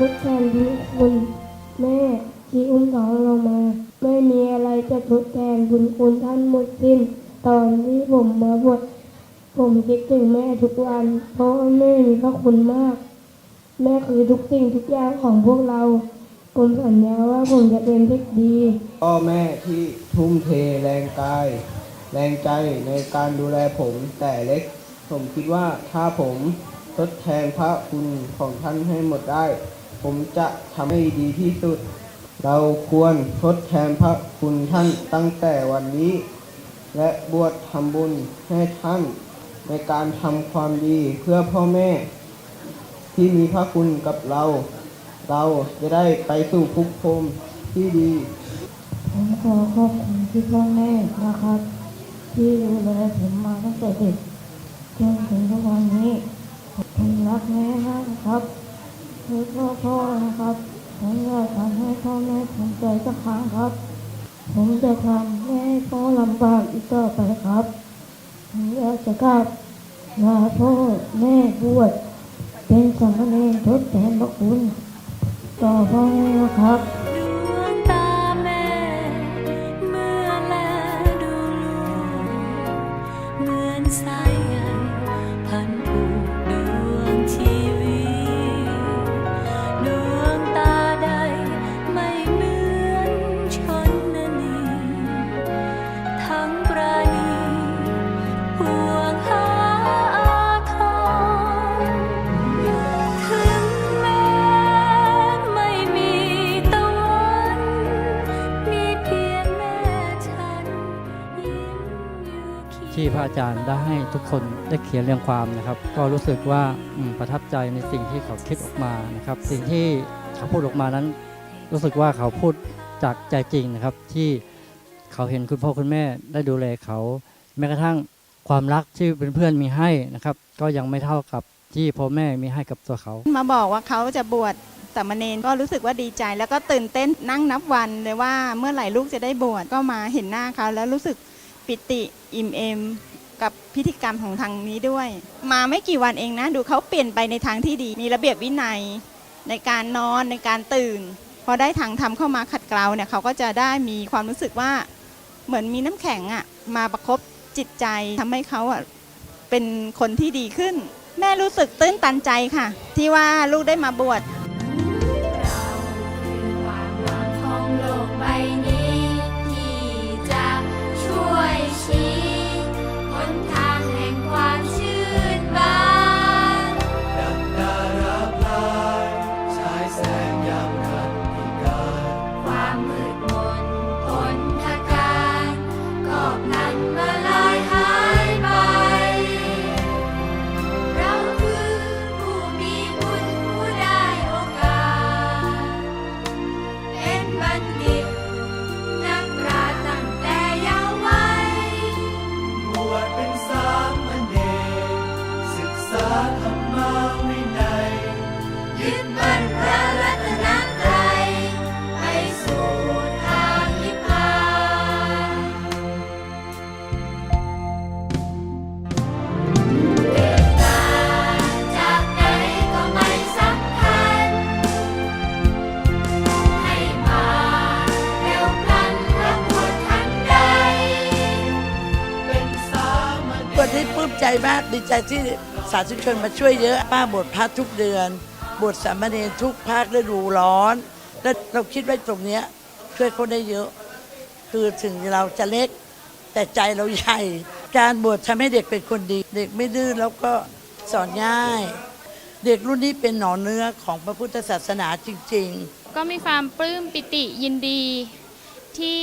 ทดแทนบุญคุณ แม่ที่อุ้มท้องเรามา ไม่มีอะไรจะทดแทนบุญคุณท่านหมดสิ้น ตอนที่ผมมาบวชผมคิดถึงแม่ทุกวัน เพราะแม่มีพระคุณมาก แม่คือทุกสิ่งทุกอย่างของพวกเรา ผมสัญญาว่าผมจะเป็นเด็กดีพ่อแม่ที่ทุ่มเทแรงกาย แรงใจในการดูแลผมแต่เล็ก ผมคิดว่าถ้าผมทดแทนพระคุณของท่านให้หมดได้ ผมจะทำให้ดีที่สุด เราควรทดแทนพระคุณท่านตั้งแต่วันนี้ และบวชทำบุญให้ท่านในการทำความดีเพื่อพ่อแม่ ที่มีพระคุณกับเรา เราจะได้ไปสู่ภพภูมิที่ดี ผมขอขอบคุณที่พ่อแม่นะครับ ที่ดูแลผมมาตั้งแต่เด็กจนถึงทุกวันนี้ผมรักแม่มากครับ คือพ่อพ่อนะครับ ผมอยากทำให้พ่อแม่ภูมิใจสักครั้งครับ ผมจะทำไม่ให้พ่อลำบากอีกต่อไปครับ ผมอยากจะกลับลาพ่อแม่บวชเป็นสามเณรทดแทนพระคุณต่อพ่อแม่นะครับ พระอาจารย์ได้ให้ทุกคนได้เขียนเรียงความนะครับ ก็รู้สึกว่าประทับใจในสิ่งที่เขาคิดออกมานะครับ สิ่งที่เขาพูดออกมานั้น รู้สึกว่าเขาพูดจากใจจริงนะครับ ที่เขาเห็นคุณพ่อคุณแม่ได้ดูแลเขา แม้กระทั่งความรักที่เป็นเพื่อนมีให้นะครับ ก็ยังไม่เท่ากับที่พ่อแม่มีให้กับตัวเขา มาบอกว่าเขาจะบวชสามเณรก็รู้สึกว่าดีใจ แล้วก็ตื่นเต้นนั่งนับวันเลยว่าเมื่อไหร่ลูกจะได้บวชก็มาเห็นหน้าเขาแล้วรู้สึก ปิติอิ่มเอม กับพิธีกรรมของทางนี้ด้วย มาไม่กี่วันเองนะ ดูเขาเปลี่ยนไปในทางที่ดี มีระเบียบวินัย ในการนอนในการตื่น พอได้ทางธรรมเข้ามาขัดเกลาเนี่ยเขาก็จะได้มีความรู้สึกว่าเหมือนมีน้ำแข็งอะมาประคบจิตใจทำให้เขาอะเป็นคนที่ดีขึ้น แม่รู้สึกตื้นตันใจค่ะ ที่ว่าลูกได้มาบวช ธรรมาวินัยยึดมั่นพระรัตนตรัยไปสู่ทางนิพพานเกิดมาจากไหนก็ไม่สำคัญ ให้มาเร็วพลันและบวชทันใด เป็นสามเณร วันนี้ปลื้มใจมากดีใจที่ สาธุชนมาช่วยเยอะป้าบวชพระทุกเดือน บวชสามเณรทุกภาคฤดูร้อน และเราคิดว่าตรงเนี้ยช่วยเขาได้เยอะ คือถึงเราจะเล็ก แต่ใจเราใหญ่ การบวชทำให้เด็กเป็นคนดี เด็กไม่ดื้อแล้วก็สอนง่าย เด็กรุ่นนี้เป็นหนอนเนื้อของพระพุทธศาสนาจริง ๆ ก็มีความปลื้มปิติยินดีที่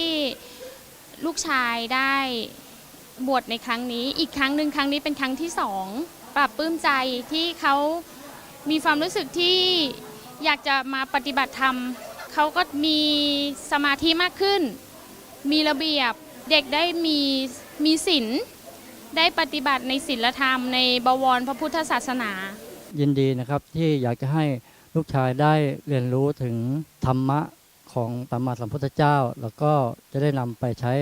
ลูกชายได้บวชในครั้งนี้ อีกครั้งหนึ่งครั้งนี้เป็นครั้งที่สอง ปรับปลื้มใจที่เขามีความรู้สึกที่อยากจะมาปฏิบัติธรรม เขาก็มีสมาธิมากขึ้น มีระเบียบเด็กได้มีมีศีลได้ปฏิบัติในศีลธรรมในบวรพระพุทธศาสนา ยินดีนะครับที่อยากจะให้ลูกชายได้เรียนรู้ถึงธรรมะของสัมมาสัมพุทธเจ้า แล้วก็จะได้นำไปใช้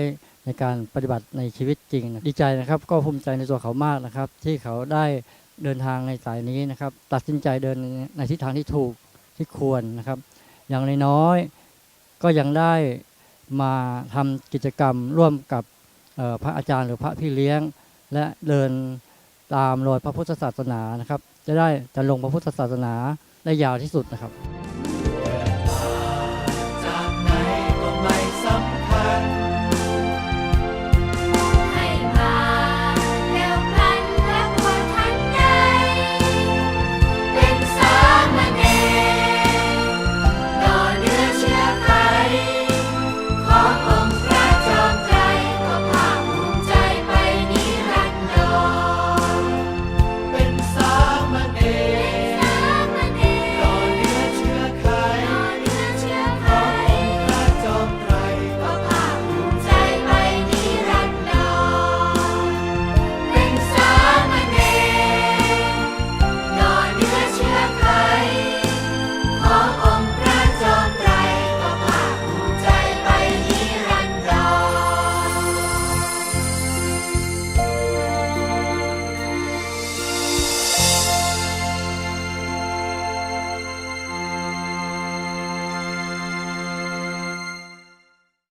ในการปฏิบัติในชีวิตจริงนะดีใจนะครับ ก็ภูมิใจในตัวเขามากนะครับ ที่เขาได้เดินทางในสายนี้นะครับ ตัดสินใจเดินในทิศทางที่ถูกที่ควรนะครับ อย่างน้อยๆก็ยังได้มาทำกิจกรรมร่วมกับพระอาจารย์หรือพระพี่เลี้ยง และเดินตามรอยพระพุทธศาสนานะครับ จะได้จะลงพระพุทธศาสนาได้ยาวที่สุดนะครับ